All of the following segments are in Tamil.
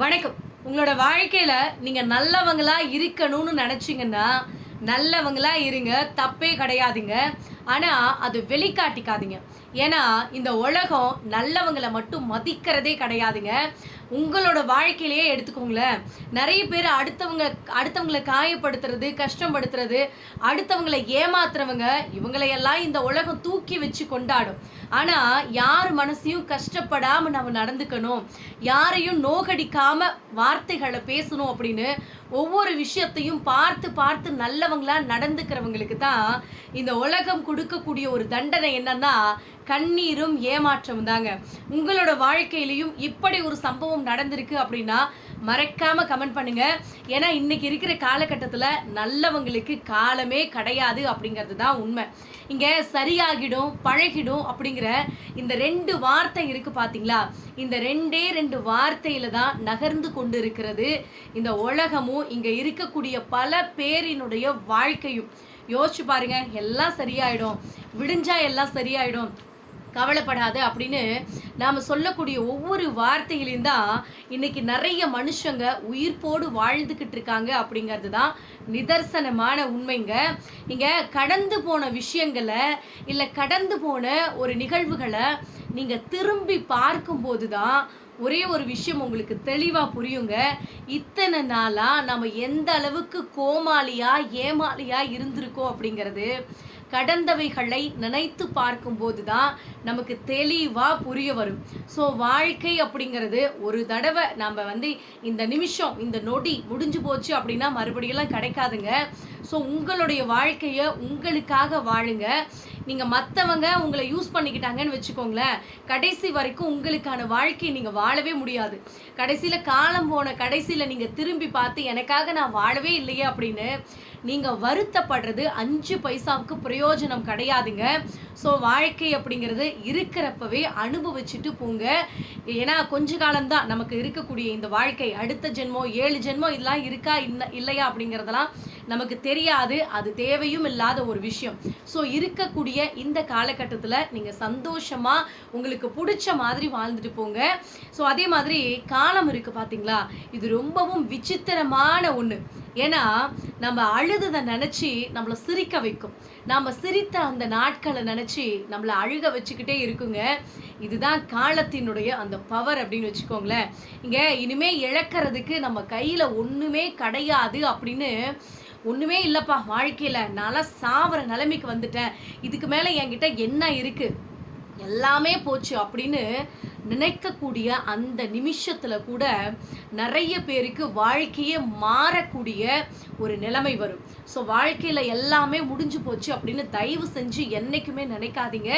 வணக்கம். உங்களோட வாழ்க்கையில் நீங்கள் நல்லவங்களா இருக்கணும்னு நினச்சிங்கன்னா நல்லவங்களா இருங்க தப்பே கிடையாதுங்க. ஆனால் அது வெளிக்காட்டிக்காதீங்க. ஏன்னா இந்த உலகம் நல்லவங்களை மட்டும் மதிக்கிறதே கிடையாதுங்க. உங்களோட வாழ்க்கையிலேயே எடுத்துக்கோங்களேன். நிறைய பேர் அடுத்தவங்க அடுத்தவங்களை காயப்படுத்துறது கஷ்டப்படுத்துறது அடுத்தவங்களை ஏமாத்துறவங்க இவங்களையெல்லாம் இந்த உலகம் தூக்கி வச்சு கொண்டாடும். ஆனால் யார் மனசையும் கஷ்டப்படாமல் நம்ம நடந்துக்கணும். யாரையும் நோகடிக்காமல் வார்த்தைகளை பேசணும் அப்படின்னு ஒவ்வொரு விஷயத்தையும் பார்த்து பார்த்து நல்லவங்களாக நடந்துக்கிறவங்களுக்கு தான் இந்த உலகம் கொடுக்கக்கூடிய ஒரு தண்டனை என்னன்னா கண்ணீரும் ஏமாற்றமும் தாங்க உங்களோட வாழ்க்கையிலையும் இப்படி ஒரு சம்பவம் நடந்திருக்கு அப்படின்னா மறக்காம கமெண்ட் பண்ணுங்க. ஏன்னா இன்னைக்கு இருக்கிற காலகட்டத்தில் நல்லவங்களுக்கு காலமே கிடையாது அப்படிங்கிறது தான் உண்மை. இங்க சரியாகிடும் பழகிடும் அப்படிங்கிற இந்த ரெண்டு வார்த்தை இருக்கு பாத்தீங்களா? இந்த ரெண்டே ரெண்டு வார்த்தையில தான் நகர்ந்து கொண்டு இருக்கிறது இந்த உலகமும் இங்க இருக்கக்கூடிய பல பேரினுடைய வாழ்க்கையும். யோசிச்சு பாருங்க எல்லாம் சரியாயிடும். விடிஞ்சா எல்லாம் சரியாயிடும். கவலைப்படாத அப்படின்னு நாம் சொல்லக்கூடிய ஒவ்வொரு வார்த்தையிலையும் தான் இன்னைக்கு நிறைய மனுஷங்க உயிர்ப்போடு வாழ்ந்துக்கிட்டு இருக்காங்க அப்படிங்கிறது தான் நிதர்சனமான உண்மைங்க. இங்கே கடந்து போன விஷயங்களை இல்லை கடந்து போன ஒரு நிகழ்வுகளை நீங்கள் திரும்பி பார்க்கும்போது தான் ஒரே ஒரு விஷயம் உங்களுக்கு தெளிவாக புரியுங்க. இத்தனை நாளாக நம்ம எந்த அளவுக்கு கோமாளியாக ஏமாளியாக இருந்திருக்கோம் அப்படிங்கிறது கடந்தவைகளை நினைத்து பார்க்கும்போது தான் நமக்கு தெளிவாக புரிய வரும். ஸோ வாழ்க்கை அப்படிங்கிறது ஒரு தடவை நம்ம வந்து இந்த நிமிஷம் இந்த நொடி முடிஞ்சு போச்சு அப்படின்னா மறுபடியெல்லாம் கிடைக்காதுங்க. ஸோ உங்களுடைய வாழ்க்கையை உங்களுக்காக வாழுங்க. நீங்கள் மற்றவங்க உங்களை யூஸ் பண்ணிக்கிட்டாங்கன்னு வச்சுக்கோங்களேன் கடைசி வரைக்கும் உங்களுக்கான வாழ்க்கையை நீங்கள் வாழவே முடியாது. கடைசியில் காலம் போன கடைசியில் நீங்கள் திரும்பி பார்த்து எனக்காக நான் வாழவே இல்லையே அப்படின்னு நீங்கள் வருத்தப்படுறது அஞ்சு பைசாவுக்கு பிரயோஜனம் கிடையாதுங்க. ஸோ வாழ்க்கை அப்படிங்கிறது இருக்கிறப்பவே அனுபவிச்சுட்டு போங்க. ஏன்னா கொஞ்ச காலம்தான் நமக்கு இருக்கக்கூடிய இந்த வாழ்க்கை. அடுத்த ஜென்மோ ஏழு ஜென்மோ இதெல்லாம் இருக்கா இன்ன இல்லையா அப்படிங்கிறதெல்லாம் நமக்கு தெரியாது அது தேவையும் இல்லாத ஒரு விஷயம். ஸோ இருக்கக்கூடிய இந்த காலகட்டத்தில் நீங்கள் சந்தோஷமாக உங்களுக்கு பிடிச்ச மாதிரி வாழ்ந்துட்டு போங்க. ஸோ அதே மாதிரி காலம் இருக்குது பார்த்தீங்களா இது ரொம்பவும் விசித்திரமான ஒன்று ஏன்னா நம்ம அழுததை நினச்சி நம்மளை சிரிக்க வைக்கும். நாம் சிரித்த அந்த நாட்களை நினச்சி நம்மளை அழுக வச்சுக்கிட்டே இருக்குங்க. இதுதான் காலத்தினுடைய அந்த பவர் அப்படின்னு வச்சுக்கோங்களேன். இங்கே இனிமே இழக்கிறதுக்கு நம்ம கையில் ஒன்றுமே கிடையாது அப்படின்னு ஒன்றுமே இல்லைப்பா வாழ்க்கையில். நான்லாம் சாவர நிலைமைக்கு வந்துட்டேன். இதுக்கு மேலே என்கிட்ட என்ன இருக்குது எல்லாமே போச்சு அப்படின்னு நினைக்கக்கூடிய அந்த நிமிஷத்தில் கூட நிறைய பேருக்கு வாழ்க்கையே மாறக்கூடிய ஒரு நிலைமை வரும். ஸோ வாழ்க்கையில் எல்லாமே முடிஞ்சு போச்சு அப்படின்னு தயவு செஞ்சு என்றைக்குமே நினைக்காதீங்க.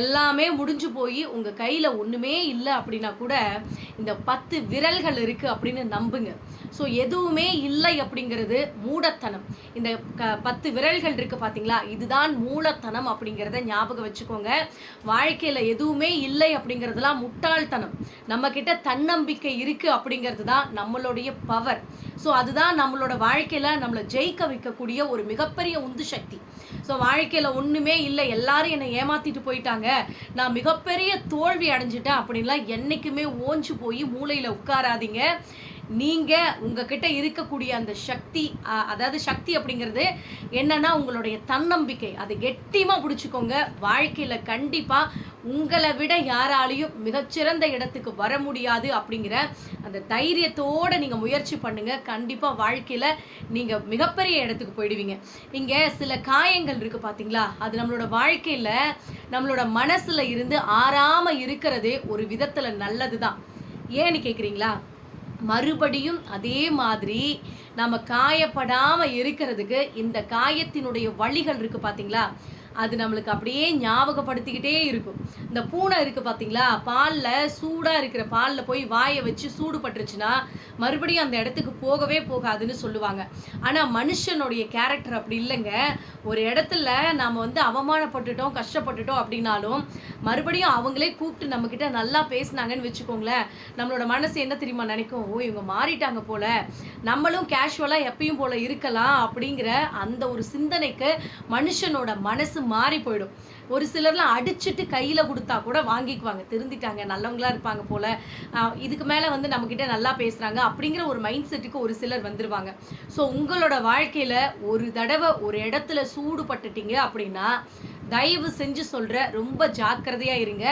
எல்லாமே முடிஞ்சு போய் உங்கள் கையில் ஒன்றுமே இல்லை அப்படின்னா கூட இந்த பத்து விரல்கள் இருக்குது அப்படின்னு நம்புங்க. ஸோ எதுவுமே இல்லை அப்படிங்கிறது மூடத்தனம். இந்த க பத்து விரல்கள் இருக்குது பார்த்தீங்களா இதுதான் மூலத்தனம் அப்படிங்கிறத ஞாபகம் வச்சுக்கோங்க. வாழ்க்கையில் எதுவுமே இல்லை அப்படிங்கிறதுலாம் முட்டாள்தனம். நம்மக்கிட்ட தன்னம்பிக்கை இருக்குது அப்படிங்கிறது தான் நம்மளுடைய பவர் ஸோ அதுதான் நம்மளோட வாழ்க்கையில் நம்மளை ஜெயிக்க வைக்கக்கூடிய ஒரு மிகப்பெரிய உந்து சக்தி. ஸோ வாழ்க்கையில் ஒன்றுமே இல்லை. எல்லாரும் என்னை ஏமாத்திட்டு போயிட்டாங்க. நான் மிகப்பெரிய தோல்வி அடைஞ்சிட்டேன் அப்படின்லாம் என்றைக்குமே ஓஞ்சு போய் மூளையில் உட்காராதீங்க. நீங்க உங்ககிட்ட இருக்கக்கூடிய அந்த சக்தி அதாவது சக்தி அப்படிங்கிறது என்னன்னா உங்களுடைய தன்னம்பிக்கை. அதை கெட்டியமாக பிடிச்சிக்கோங்க. வாழ்க்கையில கண்டிப்பா உங்களை விட யாராலையும் மிகச்சிறந்த இடத்துக்கு வர முடியாது அப்படிங்கிற அந்த தைரியத்தோட நீங்க முயற்சி பண்ணுங்க. கண்டிப்பா வாழ்க்கையில நீங்க மிகப்பெரிய இடத்துக்கு போயிடுவீங்க. இங்க சில காயங்கள் இருக்கு பார்த்தீங்களா அது நம்மளோட வாழ்க்கையில நம்மளோட மனசுல இருந்து ஆறாம இருக்கிறதே ஒரு விதத்துல நல்லதுதான். ஏன்னு கேட்குறீங்களா மறுபடியும் அதே மாதிரி நம்ம காயப்படாமல் இருக்கிறதுக்கு இந்த காயத்தினுடைய வழிகள் இருக்குது பார்த்தீங்களா அது நம்மளுக்கு அப்படியே ஞாபகப்படுத்திக்கிட்டே இருக்கும். இந்த பூனை இருக்குது பார்த்தீங்களா பாலில் சூடாக இருக்கிற பாலில் போய் வாயை வச்சு சூடு பட்டுருச்சுன்னா மறுபடியும் அந்த இடத்துக்கு போகவே போகாதுன்னு சொல்லுவாங்க. ஆனால் மனுஷனுடைய கேரக்டர் அப்படி இல்லைங்க. ஒரு இடத்துல நாம் வந்து அவமானப்பட்டுட்டோம் கஷ்டப்பட்டுட்டோம் அப்படின்னாலும் மறுபடியும் அவங்களே கூப்பிட்டு நம்மக்கிட்ட நல்லா பேசுனாங்கன்னு வச்சுக்கோங்களேன். நம்மளோட மனசு என்ன தெரியுமா நினைக்கும்? ஓ இவங்க மாறிட்டாங்க போல. நம்மளும் கேஷுவலாக எப்பயும் போல இருக்கலாம் அப்படிங்கிற அந்த ஒரு சிந்தனைக்கு மனுஷனோட மனசு மாறி போயிடும். ஒரு சிலர்லாம் அடிச்சுட்டு கையில் கொடுத்தா கூட வாங்கிக்குவாங்க. திருந்திட்டாங்க நல்லவங்களா இருப்பாங்க போல். இதுக்கு மேலே வந்து நம்மக்கிட்ட நல்லா பேசுகிறாங்க அப்படிங்கிற ஒரு மைண்ட் செட்டுக்கு ஒரு சிலர் வந்துடுவாங்க ஸோ உங்களோட வாழ்க்கையில் ஒரு தடவை ஒரு இடத்துல சூடுபட்டுட்டீங்க அப்படின்னா தயவு செஞ்சு சொல்கிற ரொம்ப ஜாக்கிரதையாக இருங்க.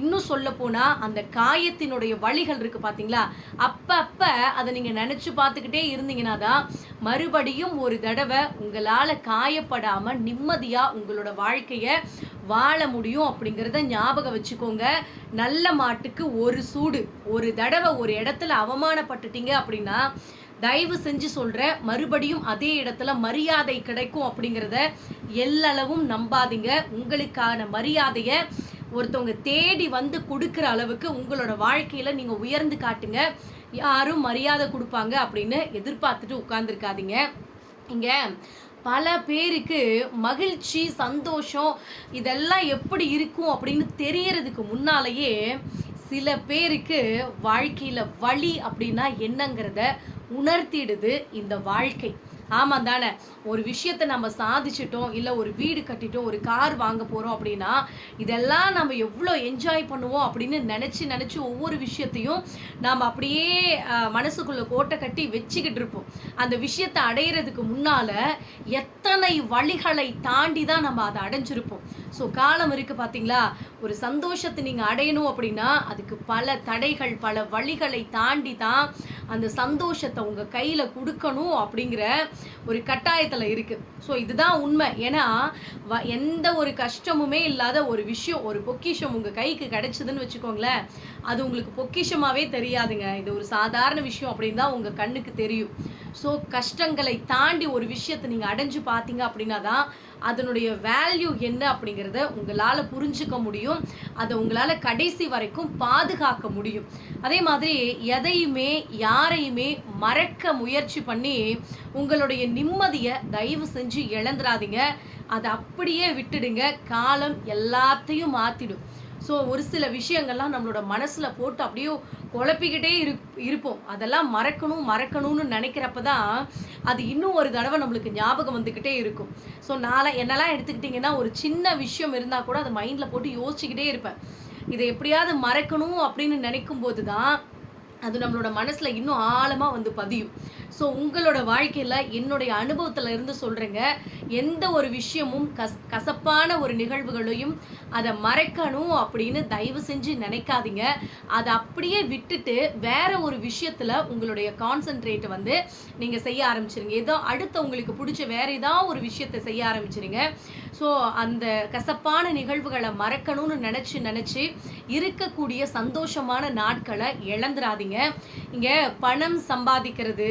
இன்னும் சொல்ல போனால் அந்த காயத்தினுடைய வழிகள் இருக்குது பார்த்தீங்களா அப்ப அதை நீங்கள் நினச்சி பார்த்துக்கிட்டே இருந்தீங்கன்னா தான் மறுபடியும் ஒரு தடவை உங்களால் காயப்படாமல் நிம்மதியாக உங்களோட வாழ்க்கையை வாழ முடியும் அப்படிங்கிறத ஞாபகம் வச்சுக்கோங்க. நல்ல மாட்டுக்கு ஒரு சூடு. ஒரு தடவை ஒரு இடத்துல அவமானப்பட்டுட்டீங்க அப்படின்னா தயவு செஞ்சு சொல்கிறேன் மறுபடியும் அதே இடத்துல மரியாதை கிடைக்கும் அப்படிங்கிறத எல்லளவும் நம்பாதீங்க. உங்களுக்கான மரியாதையை ஒருத்தவங்க தேடி வந்து கொடுக்குற அளவுக்கு உங்களோட வாழ்க்கையில நீங்க உயர்ந்து காட்டுங்க. யாரும் மரியாதை கொடுப்பாங்க அப்படின்னு எதிர்பார்த்துட்டு உட்கார்ந்துருக்காதீங்க. இங்க பல பேருக்கு மகிழ்ச்சி சந்தோஷம் இதெல்லாம் எப்படி இருக்கும் அப்படின்னு தெரியறதுக்கு முன்னாலேயே சில பேருக்கு வாழ்க்கையில் வழி அப்படின்னா என்னங்கிறத உணர்த்திடுது இந்த வாழ்க்கை. ஆமாம் தானே ஒரு விஷயத்தை நம்ம சாதிச்சிட்டோம் இல்லை ஒரு வீடு கட்டிட்டோம் ஒரு கார் வாங்க போகிறோம் அப்படின்னா இதெல்லாம் நம்ம எவ்வளோ என்ஜாய் பண்ணுவோம் அப்படின்னு நினச்சி நினச்சி ஒவ்வொரு விஷயத்தையும் நாம் அப்படியே மனசுக்குள்ளே கோட்டை கட்டி வச்சுக்கிட்டு இருப்போம். அந்த விஷயத்தை அடையிறதுக்கு முன்னால் எத்தனை வழிகளை தாண்டி தான் நம்ம அதை அடைஞ்சிருப்போம். ஸோ காலம் இருக்குது பார்த்தீங்களா ஒரு சந்தோஷத்தை நீங்கள் அடையணும் அப்படின்னா அதுக்கு பல தடைகள் பல வழிகளை தாண்டி தான் அந்த சந்தோஷத்தை உங்கள் கையில் கொடுக்கணும் அப்படிங்கிற ஒரு கட்டாயத்தில் இருக்குது ஸோ இதுதான் உண்மை. ஏன்னா வ- எந்த ஒரு கஷ்டமுமே இல்லாத ஒரு விஷயம் ஒரு பொக்கிஷம் உங்கள் கைக்கு கிடைச்சதுன்னு வச்சுக்கோங்களேன் அது உங்களுக்கு பொக்கிஷமாகவே தெரியாதுங்க. இது ஒரு சாதாரண விஷயம் அப்படின்னு தான் உங்கள் கண்ணுக்கு தெரியும். ஸோ கஷ்டங்களை தாண்டி ஒரு விஷயத்தை நீங்கள் அடைஞ்சு பார்த்தீங்க அப்படின்னா தான் அதனுடைய வேல்யூ என்ன அப்படிங்கிறத உங்களால் புரிஞ்சுக்க முடியும். அதை உங்களால் கடைசி வரைக்கும் பாதுகாக்க முடியும். அதே மாதிரி எதையுமே யாரையுமே மறக்க முயற்சி பண்ணி உங்களுடைய நிம்மதியை தயவு செஞ்சு இழந்துடாதீங்க. அதை அப்படியே விட்டுடுங்க. காலம் எல்லாத்தையும் மாற்றிடும் ஸோ ஒரு சில விஷயங்கள்லாம் நம்மளோட மனசில் போட்டு அப்படியே குழப்பிக்கிட்டே இரு இருப்போம். அதெல்லாம் மறக்கணும் மறக்கணும்னு நினைக்கிறப்ப தான் அது இன்னும் ஒரு தடவை நம்மளுக்கு ஞாபகம் வந்துக்கிட்டே இருக்கும். ஸோ நாளை என்னெல்லாம் எடுத்துக்கிட்டிங்கன்னா ஒரு சின்ன விஷயம் இருந்தால் கூட அதை மைண்டில் போட்டு யோசிச்சுக்கிட்டே இருப்பேன். இதை எப்படியாவது மறக்கணும் அப்படின்னு நினைக்கும் போது தான் அது நம்மளோட மனசில் இன்னும் ஆழமாக வந்து பதியும். ஸோ உங்களோட வாழ்க்கையில் என்னுடைய அனுபவத்தில் இருந்து சொல்கிறேங்க எந்த ஒரு விஷயமும் கஸ் கசப்பான ஒரு நிகழ்வுகளையும் அதை மறைக்கணும் அப்படின்னு தயவு செஞ்சு நினைக்காதீங்க. அதை அப்படியே விட்டுட்டு வேற ஒரு விஷயத்தில் உங்களுடைய கான்சென்ட்ரேட்டை வந்து நீங்கள் செய்ய ஆரம்பிச்சிருங்க. ஏதோ அடுத்த உங்களுக்கு பிடிச்ச வேற ஏதாவது ஒரு விஷயத்தை செய்ய ஆரம்பிச்சிருங்க. ஸோ அந்த கசப்பான நிகழ்வுகளை மறக்கணும்னு நினச்சி நினச்சி இருக்கக்கூடிய சந்தோஷமான நாட்களை இழந்துடாதீங்க இங்கே பணம் சம்பாதிக்கிறது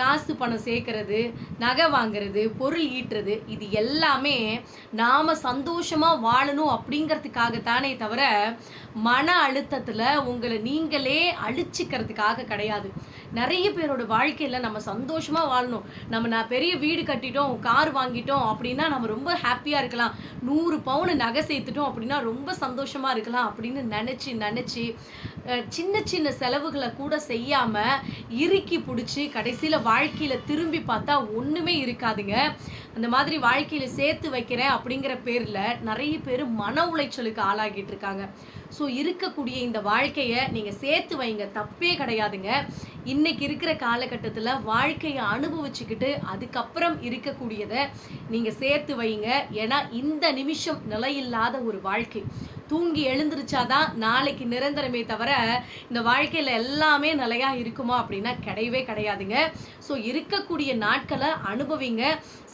காசு பணம் சேர்க்கறது நகை வாங்குறது பொருள் ஈட்டுறது இது எல்லாமே நாம் சந்தோஷமாக வாழணும் அப்படிங்கிறதுக்காகத்தானே தவிர மன அழுத்தத்தில் உங்களை நீங்களே அழிச்சிக்கிறதுக்காக கிடையாது. நிறைய பேரோட வாழ்க்கையில் நம்ம சந்தோஷமாக வாழணும். நம்ம நான் பெரிய வீடு கட்டிட்டோம் கார் வாங்கிட்டோம் அப்படின்னா நம்ம ரொம்ப ஹாப்பியாக இருக்கலாம். நூறு பவுன் நகை சேர்த்துட்டோம் அப்படின்னா ரொம்ப சந்தோஷமாக இருக்கலாம் அப்படின்னு நினச்சி நினச்சி சின்ன சின்ன செலவுகளை கூட செய்யாமல் இறுக்கி பிடிச்சி கடைசியில் வாழ்க்கையில திரும்பி பார்த்தா ஒண்ணுமே இருக்காதுங்க. அந்த மாதிரி வாழ்க்கையில சேர்த்து வைக்கிறேன் அப்படிங்கிற பேர்ல நிறைய பேர் மன உளைச்சலுக்கு ஆளாகிட்டு இருக்காங்க. ஸோ இருக்கக்கூடிய இந்த வாழ்க்கையை நீங்க சேர்த்து வைங்க. தப்பே கிடையாதுங்க. இன்னைக்கு இருக்கிற காலகட்டத்தில் வாழ்க்கையை அனுபவிச்சுக்கிட்டு அதுக்கப்புறம் இருக்கக்கூடியதை நீங்கள் சேர்த்து வைங்க. ஏன்னா இந்த நிமிஷம் நிலையில்லாத ஒரு வாழ்க்கை. தூங்கி எழுந்திருச்சாதான் நாளைக்கு நிரந்தரமே தவிர இந்த வாழ்க்கையில் எல்லாமே நிலையா இருக்குமா அப்படின்னா கிடையவே கிடையாதுங்க. ஸோ இருக்கக்கூடிய நாட்களை அனுபவிங்க.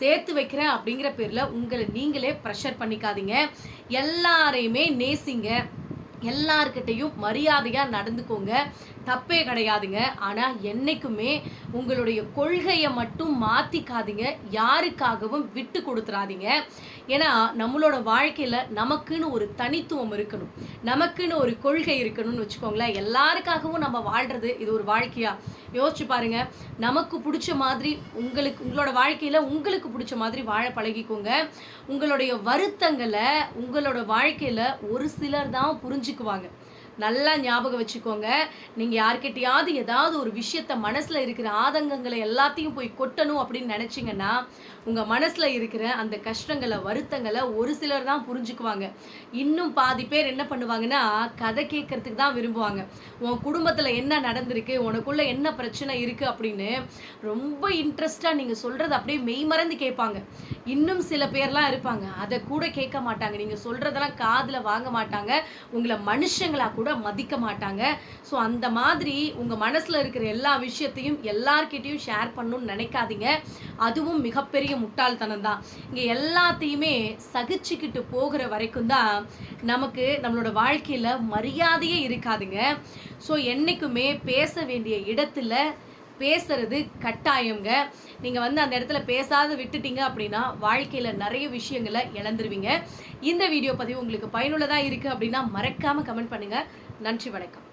சேர்த்து வைக்கிறேன் அப்படிங்கிற பேரில் உங்களை நீங்களே ப்ரெஷர் பண்ணிக்காதீங்க. எல்லாரையுமே நேசிங்க. எல்லார்கிட்டையும் மரியாதையாக நடந்துக்கோங்க. தப்பே கிடையாதுங்க. ஆனால் என்னைக்குமே உங்களுடைய கொள்கையை மட்டும் மாற்றிக்காதீங்க யாருக்காகவும் விட்டு கொடுத்துறாதீங்க. ஏன்னா நம்மளோட வாழ்க்கையில் நமக்குன்னு ஒரு தனித்துவம் இருக்கணும். நமக்குன்னு ஒரு கொள்கை இருக்கணும்னு வச்சுக்கோங்களேன். எல்லாருக்காகவும் நம்ம வாழ்கிறது இது ஒரு வாழ்க்கையாக யோசிச்சு பாருங்க. நமக்கு பிடிச்ச மாதிரி உங்களுக்கு உங்களோட வாழ்க்கையில் உங்களுக்கு பிடிச்ச மாதிரி வாழ பழகிக்கோங்க. உங்களுடைய வருத்தங்களை உங்களோட வாழ்க்கையில் ஒரு சிலர் தான் புரிஞ்சுக்குவாங்க. நல்லா ஞாபகம் வச்சுக்கோங்க. நீங்கள் யார்கிட்டையாவது ஏதாவது ஒரு விஷயத்த மனசில் இருக்கிற ஆதங்கங்களை எல்லாத்தையும் போய் கொட்டணும் அப்படின்னு நினச்சிங்கன்னா உங்கள் மனசில் இருக்கிற அந்த கஷ்டங்களை வருத்தங்களை ஒரு சிலர் தான் புரிஞ்சுக்குவாங்க. இன்னும் பாதி பேர் என்ன பண்ணுவாங்கன்னா கதை கேட்கறதுக்கு தான் விரும்புவாங்க. உன் குடும்பத்தில் என்ன நடந்திருக்கு? உனக்குள்ளே என்ன பிரச்சனை இருக்குது அப்படின்னு ரொம்ப இன்ட்ரெஸ்டாக நீங்கள் சொல்கிறத அப்படியே மெய்மறந்து கேட்பாங்க. இன்னும் சில பேர்லாம் இருப்பாங்க. அதை கூட கேட்க மாட்டாங்க. நீங்கள் சொல்கிறதெல்லாம் காதில் வாங்க மாட்டாங்க. உங்களை மனுஷங்களாக கூட மதிக்க மாட்டாங்க. ஸோ அந்த மாதிரி உங்கள் மனசில் இருக்கிற எல்லா விஷயத்தையும் எல்லார்கிட்டையும் ஷேர் பண்ணணும்னு நினைக்காதீங்க. அதுவும் மிகப்பெரிய முட்டாள்தனம் தான். இங்கே எல்லாத்தையுமே சகிச்சுக்கிட்டு போகிற வரைக்கும் தான் நமக்கு நம்மளோட வாழ்க்கையில் மரியாதையே இருக்காதுங்க. ஸோ என்றைக்குமே பேச வேண்டிய இடத்துல பேசுறது கட்டாயங்க நீங்கள் வந்து அந்த இடத்துல பேசாத விட்டுட்டீங்க அப்படின்னா வாழ்க்கையில் நிறைய விஷயங்களை இழந்துருவீங்க. இந்த வீடியோ பதிவு உங்களுக்கு பயனுள்ளதாக இருக்குது அப்படின்னா மறக்காமல் கமெண்ட் பண்ணுங்கள் நன்றி வணக்கம்.